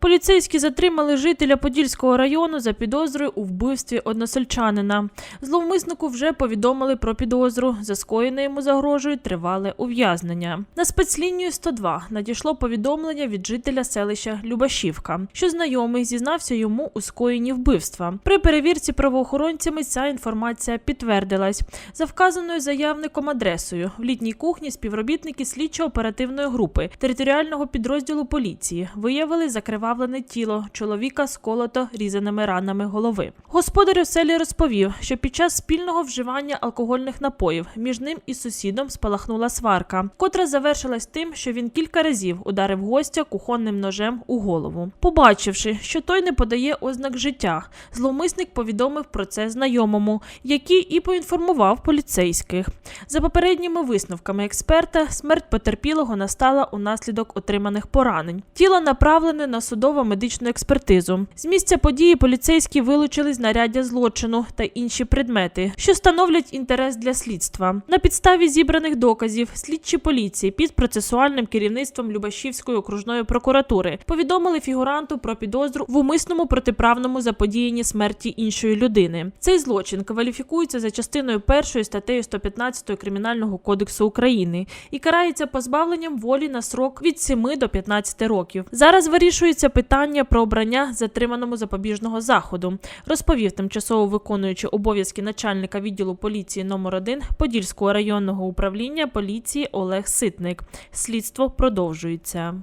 Поліцейські затримали жителя Подільського району за підозрою у вбивстві односельчанина. Зловмиснику вже повідомили про підозру. За скоєне йому загрожує тривале ув'язнення. На спецлінію 102 надійшло повідомлення від жителя селища Любашівка, що знайомий зізнався йому у скоєнні вбивства. При перевірці правоохоронцями ця інформація підтвердилась. За вказаною заявником адресою в літній кухні співробітники слідчо-оперативної групи територіального підрозділу поліції виявили закривавлене тіло чоловіка з колото різаними ранами голови. Господар оселі розповів, що під час спільного вживання алкогольних напоїв між ним і сусідом спалахнула сварка, котра завершилась тим, що він кілька разів ударив гостя кухонним ножем у голову. Побачивши, що той не подає ознак життя, зловмисник повідомив про це знайомому, який і поінформував поліцейських. За попередніми висновками експерта, смерть потерпілого настала унаслідок отриманих поранень. Тіло направлене на судово-медичну експертизу. З місця події поліцейські вилучили знаряддя злочину та інші предмети, що становлять інтерес для слідства. На підставі зібраних доказів слідчі поліції під процесуальним керівництвом Любашівської окружної прокуратури повідомили фігуранту про підозру в умисному протиправному заподіянні смерті іншої людини. Цей злочин кваліфікується за частиною першої статтею 115 Кримінального кодексу України і карається позбавленням волі на срок від 7 до 15 років. Зараз вирішується питання про обрання затриманому запобіжного заходу, розповів тимчасово виконуючи обов'язки начальника відділу поліції номер 1 Подільського районного управління поліції Олег Ситник. Слідство продовжується.